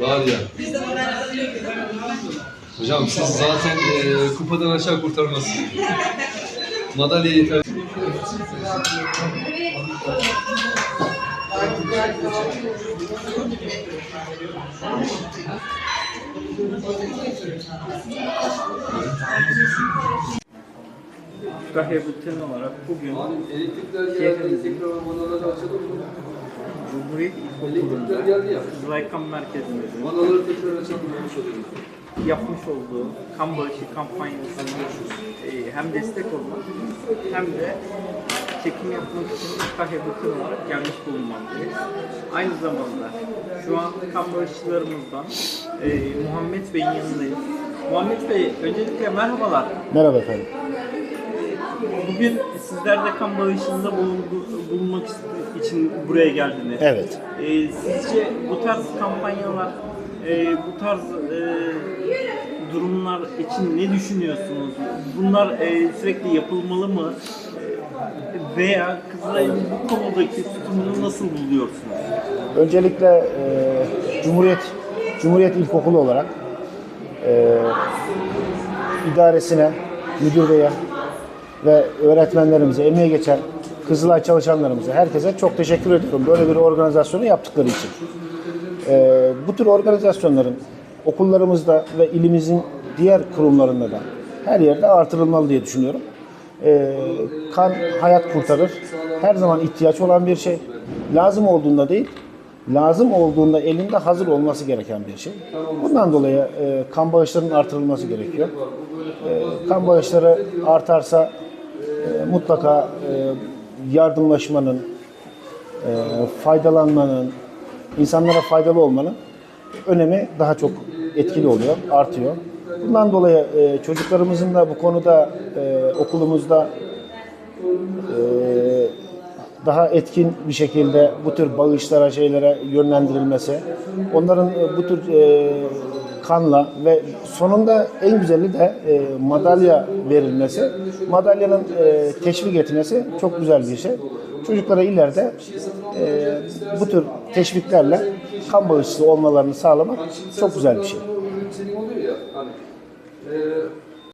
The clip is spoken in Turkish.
madalya. Hocam siz zaten e, kupadan aşağı kurtarmazsınız. Madalya yeter. Kütahya Bülteni olarak bugün Elektrikler Cumhuriyet Elektrikler İlkokulu'nda geldi ya. Merkezi'nde Manaları tekrar açalım mı? Konuşalım. yapmış olduğu kan bağışı kampanyasına e, hem destek olmak hem de çekim yapmak için Kütahya Bülteni olarak gelmiş bulunmaktayız. Aynı zamanda şu an kan bağışçılarımızdan e, Muhammed Bey'in yanındayız. Muhammed Bey, öncelikle merhabalar. Merhaba efendim. Bugün sizler de kan bağışında bulunmak için buraya geldiniz. Evet. Ee, sizce bu tarz kampanyalar, e, bu tarz e, durumlar için ne düşünüyorsunuz? Bunlar e, sürekli yapılmalı mı? E, Veya Kızılay'ın bu konudaki tutumunu nasıl buluyorsunuz? Öncelikle e, Cumhuriyet Cumhuriyet İlkokulu olarak e, idaresine, müdür beye ve öğretmenlerimize, emeğe geçen Kızılay çalışanlarımıza, herkese çok teşekkür ediyorum böyle bir organizasyonu yaptıkları için. E, bu tür organizasyonların okullarımızda ve ilimizin diğer kurumlarında da her yerde artırılmalı diye düşünüyorum. E, kan hayat kurtarır. Her zaman ihtiyaç olan bir şey. Lazım olduğunda değil, lazım olduğunda elinde hazır olması gereken bir şey. Bundan dolayı e, kan bağışlarının artırılması gerekiyor. E, kan bağışları artarsa mutlaka e, yardımlaşmanın, e, faydalanmanın, insanlara faydalı olmanın önemi daha çok etkili oluyor, artıyor. Bundan dolayı e, çocuklarımızın da bu konuda okulumuzda daha etkin bir şekilde bu tür bağışlara, şeylere yönlendirilmesi, onların bu tür kanla ve sonunda en güzeli de e, madalya verilmesi, madalyanın e, teşvik etmesi çok güzel bir şey. Çocuklara ileride e, bu tür teşviklerle kan bağışçısı olmalarını sağlamak çok güzel bir şey.